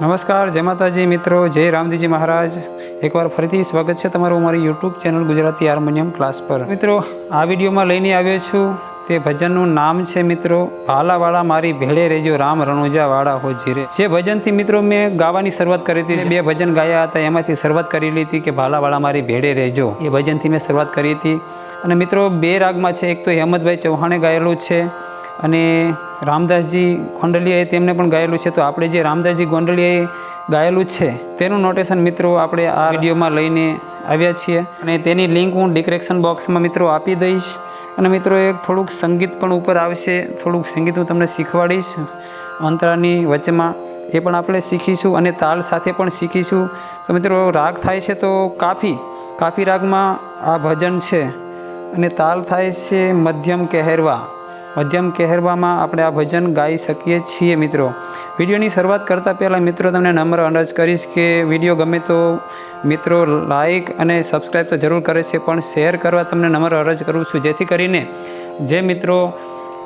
નમસ્કાર, જય માતાજી મિત્રો, જય રામજીજી મહારાજ. એકવાર ફરીથી સ્વાગત છે તમારું મારી YouTube channel Gujarati harmonium class પર. મિત્રો, આ વિડીયોમાં લઈને આવ્યો છું. તે ભજનનું નામ છે મિત્રો, ભાલાવાળા મારી ભેળે રહેજો રામ રણુજા વાળા હો જીરે જે ભજનથી મિત્રો મેં ગાવાની શરૂઆત કરી હતી. બે ભજન ગાયા હતા, એમાંથી શરૂઆત કરેલી હતી કે ભાલાવાળા મારી ભેળે રહેજો એ ભજનથી મેં શરૂઆત કરી હતી. અને મિત્રો, બે રાગમાં છે. એક તો હેમંતભાઈ ચૌહાણે ગાયેલું છે. અને રામદાસજી ગોંડલિયાએ તેમને પણ ગાયેલું છે. તો આપણે જે રામદાસજી ગોંડલિયાએ ગાયેલું છે, તેનું નોટેશન મિત્રો આપણે આ વિડીયોમાં લઈને આવ્યા છીએ. અને તેની લિંક હું ડિક્રેક્શન બોક્સમાં મિત્રો આપી દઈશ. અને મિત્રો એક થોડુંક સંગીત પણ ઉપર આવશે. થોડુંક સંગીત હું તમને શીખવાડીશ અંતરાની વચ્ચેમાં એ પણ આપણે શીખીશું અને તાલ સાથે પણ શીખીશું. તો મિત્રો રાગ થાય છે તો કાફી. કાફી રાગમાં આ ભજન છે. અને તાલ થાય છે મધ્યમ કહેરવા. મધ્યમ કહેરવામાં આપણે આ ભજન ગાઈ શકીએ છીએ મિત્રો. વિડીયોની શરૂઆત કરતાં પહેલાં મિત્રો તમને નમ્ર અરજ કરીશ કે વીડિયો ગમે તો મિત્રો લાઈક અને સબસ્ક્રાઈબ તો જરૂર કરે છે, પણ શેર કરવા તમને નમ્ર અરજ કરું છું. જેથી કરીને જે મિત્રો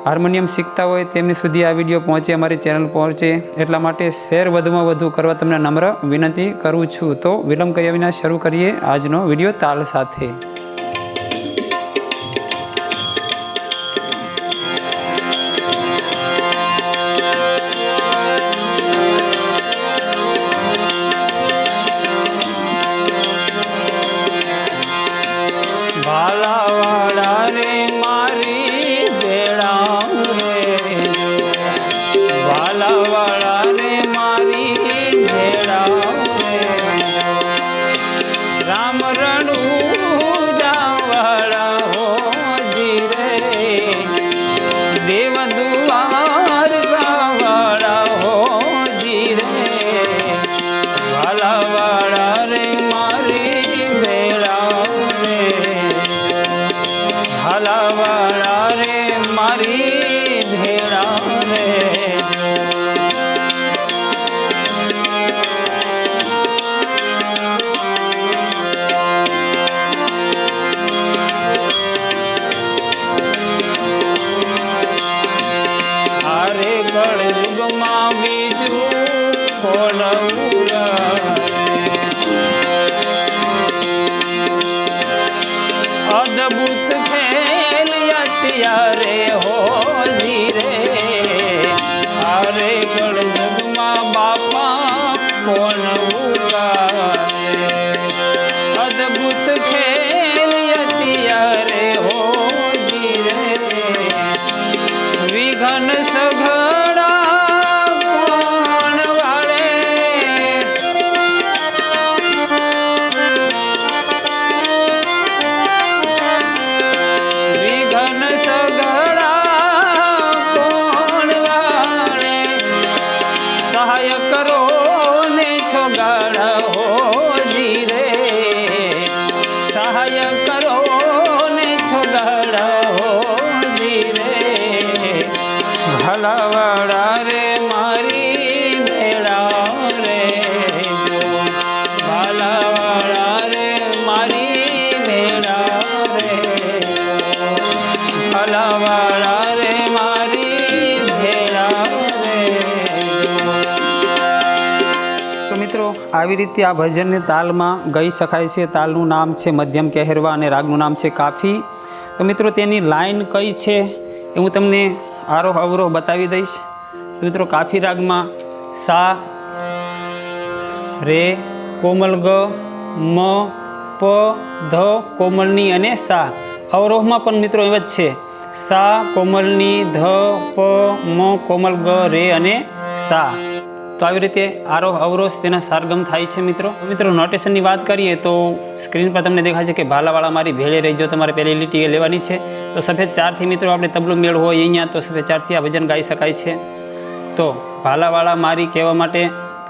હાર્મોનિયમ શીખતા હોય તેમની સુધી આ વીડિયો પહોંચે, અમારી ચેનલ પહોંચે. એટલા માટે શેર વધુમાં વધુ કરવા તમને નમ્ર વિનંતી કરું છું. તો વિલંબ કર્યા વિના શરૂ કરીએ આજનો વીડિયો તાલ સાથે. હાલાવાળા રે મારી ભેળા રે. હારે કળયુગમાં બીજું અદભુત ખેલ અત્યારે મારી ભેળા રે. રે, મારી ભેળા રે. મારી રે. તો મિત્રો, આવી રીતે આ ભજનને તાલમાં ગઈ શકાય છે. તાલનું નામ છે મધ્યમ કહેરવા અને રાગનું નામ છે કાફી. તો મિત્રો, તેની લાઈન કઈ છે એ હું તમને આરોહ અવરોહ બતાવી દઈશ. મિત્રો કાફી રાગમાં સા, રે કોમલ ગ મ, પ, ધ, કોમલની અને સા. અવરોહમાં પણ મિત્રો એમ જ છે. સા, કોમલની, ધ, પ, મ કોમલ ગ રે અને સા. તો આવી રીતે આરોહ અવરોહ તેના સારગમ થાય છે મિત્રો. મિત્રો નોટેશનની વાત કરીએ તો સ્ક્રીન પર તમને દેખાય છે કે ભાલાવાળા મારી ભેળે રહેજો તમારે પહેલી લીટી એ લેવાની છે. તો સફેદ ચારથી મિત્રો આપણે તબલું મેળ હોય અહીંયા તો સફેદ ચારથી આ ભજન ગાઈ શકાય છે. તો ભાલાવાળા મારી કહેવા માટે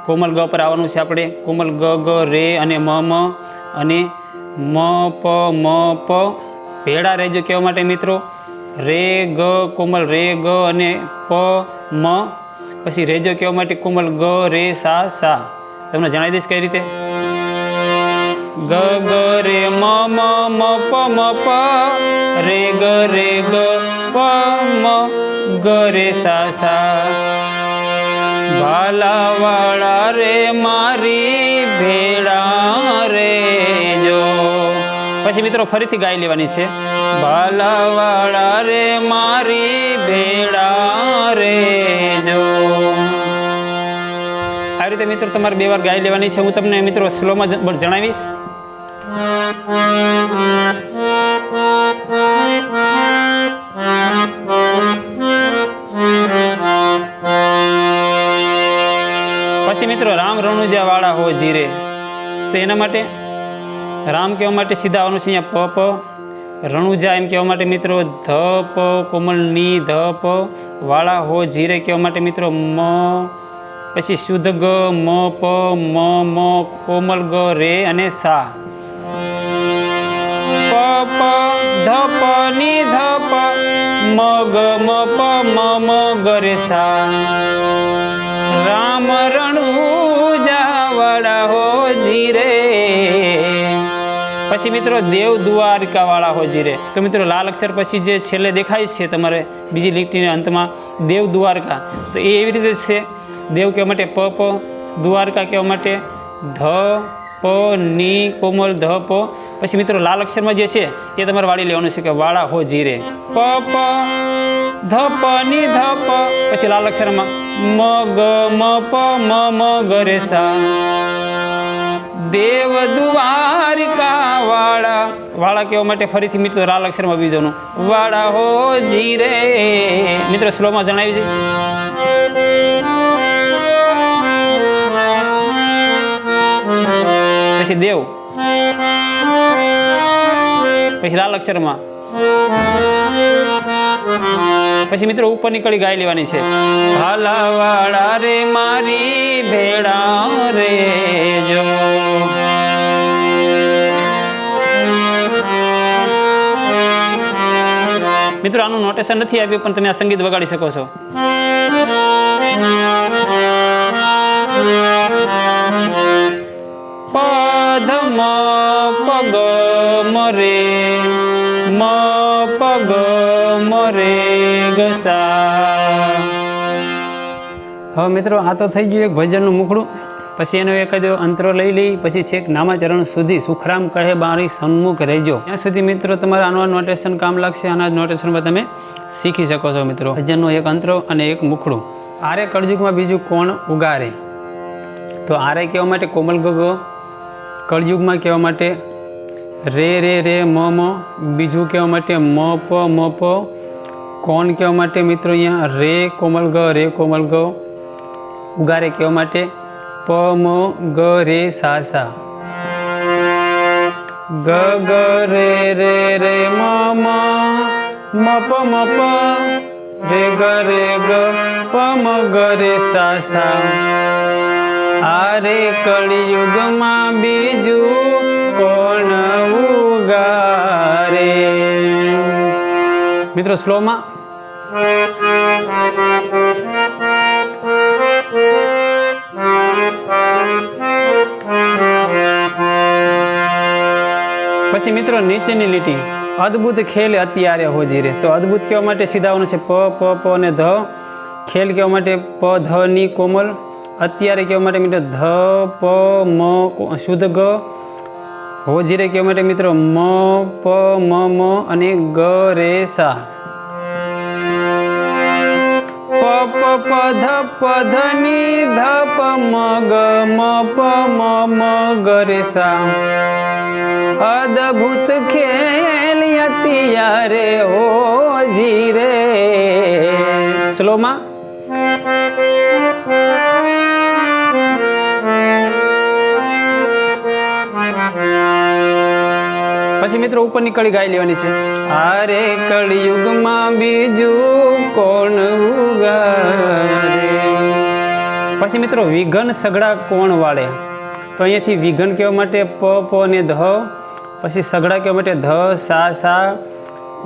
કોમલ ગ પર આવવાનું છે આપણે. કોમલ ગ ગ, રે અને મ મ અને મ, પ મ, પ ભેળા રહેજો કહેવા માટે મિત્રો. રે, ગ, કોમલ રે, ગ અને પ, મ પછી રેજો કહેવા માટે કોમલ ગ, રે, સા સા. તમને જણાવી દઈશ કઈ રીતે? ગ ગ, રે, મ મ મ, પ મ, પ. રે, ગ રે, ગ, પ, મ, ગ, રે, સા સા. ભાલાવાળા રે, મારી ભેળા રે, જો. પછી મિત્રો ફરીથી ગાઈ લેવાની છે. ભાલાવાળા રે, મારી ભેળા રીતે મિત્રો, તમારે બે વાર ગાઈ લેવાની છે. હું તમને મિત્રો સ્લોમાં જણાવીશ. પછી મિત્રો, રામ રણુજા વાળા હો જીરે. તો એના માટે રામ કહેવા માટે સીધા આવવાનું છે અહીંયા પ પ. રણુજા એમ કહેવા માટે મિત્રો, ધ, પ. કોમલની ધ, પ. વાળા હો જીરે કહેવા માટે મિત્રો, મ. પછી શુદ્ધ ગ, મ, પ, મ મ, કોમલ ગ, રે અને સા. પ પ, ધ, પ, ની ધ, પ, મ, ગ, મ, પ, મ મ, ગ, રે, સા. રામ રણુજા વાળા હો જીરે પછી મિત્રો દેવ દ્વારિકા વાળા હો જીરે તો મિત્રો લાલ અક્ષર પછી જે છેલ્લે દેખાય છે તમારે બીજી લીટીના અંતમાં દેવ દ્વારકા. તો એ એવી રીતે છે. દેવ કહેવા માટે પ પ, દ્વારકા કહેવા માટે ધ, પ, ની કોમલ ધ, પ. પછી મિત્રો લાલ અક્ષરમાં જે છે, એ તમારે વાળી લેવાનું છે કે વાળા હો જીરે. પ પ, ધ, પ, ની ધ, પ. પછી લાલ અક્ષરમાં મ, ગ, મ, પ, મ મ, ગ, રે, સા. દેવ દ્વારિકા વાળા. વાળા કહેવા માટે ફરીથી મિત્રો લાલ અક્ષરમાં બીજોનું. વાળા હો જીરે. મિત્રો સ્લોમાં જણાવી દઈશ. પછી દેવ? પછી લાલ અક્ષરમાં. પછી મિત્રો ઉપર નીકળી ગાય લેવાની છે. ભાલાવાળા રે મારી ભેળા રે જો. મિત્રો, આનું નોટેશન નથી આવ્યું, પણ તમે આ સંગીત વગાડી શકો છો. પદ મ પગ મરે, મ પગ મરે ગસા હવે મિત્રો, આ તો થઈ ગયું એક ભજનનું મુખડું. પછી એનો એકાદો અંતરો લઈ લઈ, પછી છેક નામાચરણ સુધી સુખરામ કહે બારી સન્મુખ રહેજો. ત્યાં સુધી મિત્રો, તમારે આનું નોટેશન કામ લાગશે, આના નોટેશનમાં તમે શીખી શકો છો મિત્રો. ભજનનો એક અંતરો અને એક મુખડું. આરે કળજુગમાં બીજું કોણ ઉગારે? તો આરે કહેવા માટે કોમલ ગગો કળયુગમાં કહેવા માટે રે રે રે, મ મ. બીજું કહેવા માટે મ, પ મ, પ. કોણ કહેવા માટે મિત્રો અહીંયા? રે, કોમલ, ગ, રે, કોમલ, ગ. ઉગારે કહેવા માટે પ, મ, ગ, રે, સા સા. ગ ગ, રે રે રે, મ મ. મ, પ મ, પ. રે, ગ રે, ગ. પ, મ, ગ, રે, સા સા. આરે કળિયુગમાં બીજું કોણ ઉગારે? મિત્રો, સ્લોમાં? પછી મિત્રો, નીચેની લીટી. અદ્ભુત ખેલ અત્યારે હોજી રે તો અદ્ભુત કહેવા માટે સીધાવાનું છે પ પ પ અને ધ. ખેલ કહેવા માટે પ, ધ, ની કોમલ. અત્યારે કહેવા માટે મિત્રો ધ, પ, મ, શુદ્ધ ગ. હોજીરે કહેવા માટે મિત્રો મ, પ, મ મ અને ગ, રે, સા. પ પ ધ પ, ધ, ની, ધ, પ, મ, ગ, મ, પ, મ મ, ગ, રે, સા. અદ્ભુત ખેલ અત્યારે હોજી રે. સ્લોમાં? પછી મિત્રો ઉપરની કળી ગાઈ લેવાની છે. અરે કળિયુગમાં બીજું કોણ ઉગારે પછી મિત્રો વિઘન સગડા કોણ વાળે? તો અહીંયાથી વિઘન કહેવા માટે પ પ ને ધ પછી સગડા કહેવા માટે ધ સા સા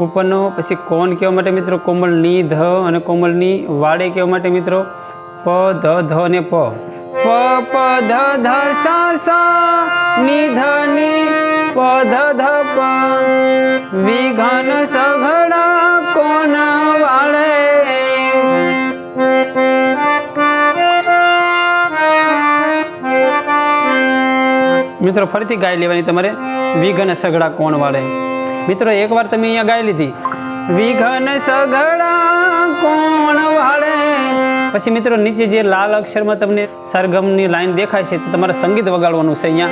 ઉપરનો પછી કોણ કહેવા માટે મિત્રો કોમળની ધ અને કોમલની વાડે કહેવા માટે મિત્રો પ ધ ધ અને પ. પ પ ધ ધ નિ ધ ધ પ વિઘન સઘળા કોણ વાળે મિત્રો ફરીથી ગાય લેવાની તમારે વિઘન સઘળા કોણ વાળે મિત્રો એકવાર તમે અહીંયા ગાય લીધી। વિઘન સઘડા કોણ પછી મિત્રો નીચે જે લાલ અક્ષરમાં તમને સરગમની લાઈન દેખાય છે, તો તમારે સંગીત વગાડવાનું છે અહીંયા.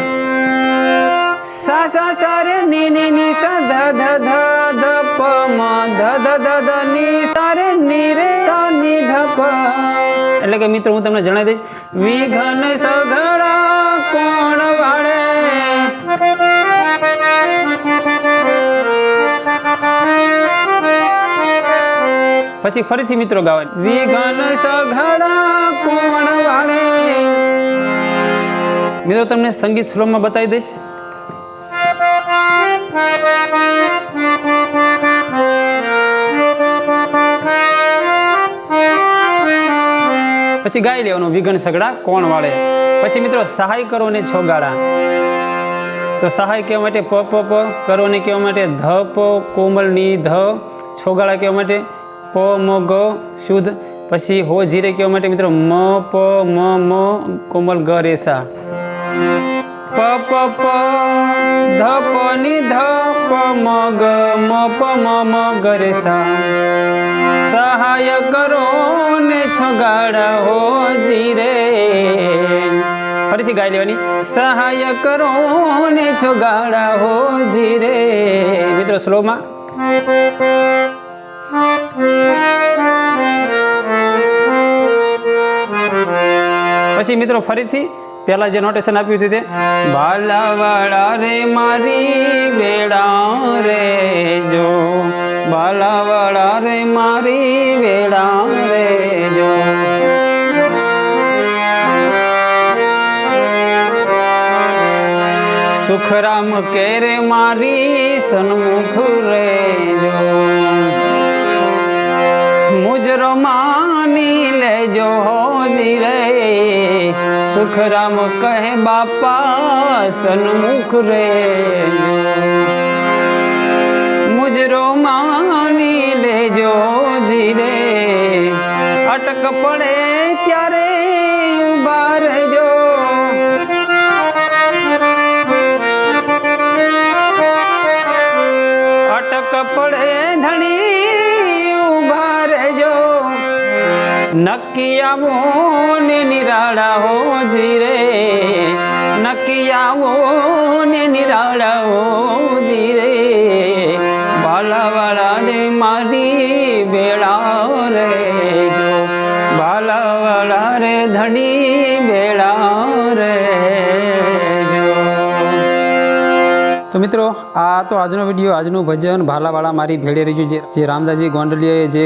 સા સા સા, રે, ની ની ની, સા, ધ ધ ધ ધ, પ, મ, ધ ધ ધ ધ, ની, સા, રે, ની, રે, સા, ની, ધ, પ. એટલે કે મિત્રો હું તમને જણાવી દઈશ. વિઘન સઘળા પછી ફરીથી મિત્રો ગાવા વિઘન સઘળા કોણ વાળે? મિત્રો, તમને સંગીત સ્લોમાં બતાવી દઈશ. પછી ગાઈ લેવાનું વિઘન સઘળા કોણ વાળે? પછી મિત્રો, સહાય કરો ને છોગાળા. તો સહાય કહેવા માટે પ પ પ, કરો ને કહેવા માટે ધ, પ, કોમલની ધ, છોગાળા કહેવા માટે પ, મ, ગ, શુદ્ધ. પછી હો જીરે કહેવા માટે મિત્રો, મ, પ, મ મ, કોમલ ગ રેસા. પ પ પ, ધ, પ, ની ધ, પ, મ, ગ, મ, પ, મ મ, ગ રેસા. સહાય કરો ને છગાડા હો જીરે. ફરીથી ગાઈ લેવાની. સહાય કરો ને છગાડા હો જીરે. મિત્રો સ્લોમાં પછી મિત્રો ફરીથી પહેલાં જે નોટેશન આપ્યું હતું તે બાલાવાળા રે મારી વેડા રે જો બાલાવાળા રે મારી વેડા રે જો. સુખરામ કે રે મારી સન્મુખ રે જો માની લેજો હોજી રે. સુખરામ કહે, બાપા, સન્મુખ રે. મુજરો માની લેજો જી રે. અટક પડે ત્યારે ઊભા રહેજો. નક્કી આવો ને નિરાળા હો જીરે. નક્કી આવો ને નિરાળા હો જીરે. બાલાવાળાને મારી તો મિત્રો, આ તો આજનો વીડિયો આજનું ભજન ભાલાવાળા મારી ભેળે રહ્યું જે રામદાસજી ગોંડલીએ જે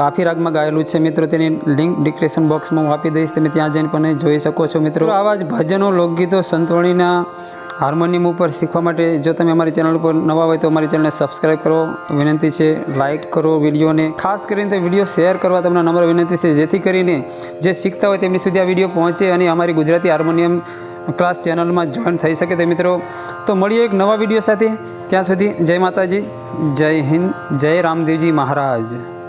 કાફી રાગમાં ગાયેલું છે, મિત્રો, તેની લિંક ડિસ્ક્રિપ્શન બોક્સમાં હું આપી દઈશ. તમે ત્યાં જઈને પણ જોઈ શકો છો, મિત્રો. આવા જ ભજનો, લોકગીતો, સંતોણીના હાર્મોનિયમ ઉપર શીખવા માટે જો તમે અમારી ચેનલ ઉપર નવા હોય તો અમારી ચેનલને સબસ્ક્રાઈબ કરો. વિનંતી છે લાઇક કરો વિડીયોને. ખાસ કરીને તો વીડિયો શેર કરવા તમને નમ્ર વિનંતી છે, જેથી કરીને જે શીખતા હોય તેમની સુધી આ વીડિયો પહોંચે અને અમારી ગુજરાતી હાર્મોનિયમ ક્લાસ ચેનલમાં જોઈન થઈ શકે તે મિત્રો. તો મળીએ એક નવા વીડિયો સાથે. ત્યાં સુધી જય માતાજી, જય હિન્દ, જય રામદેવજી મહારાજ.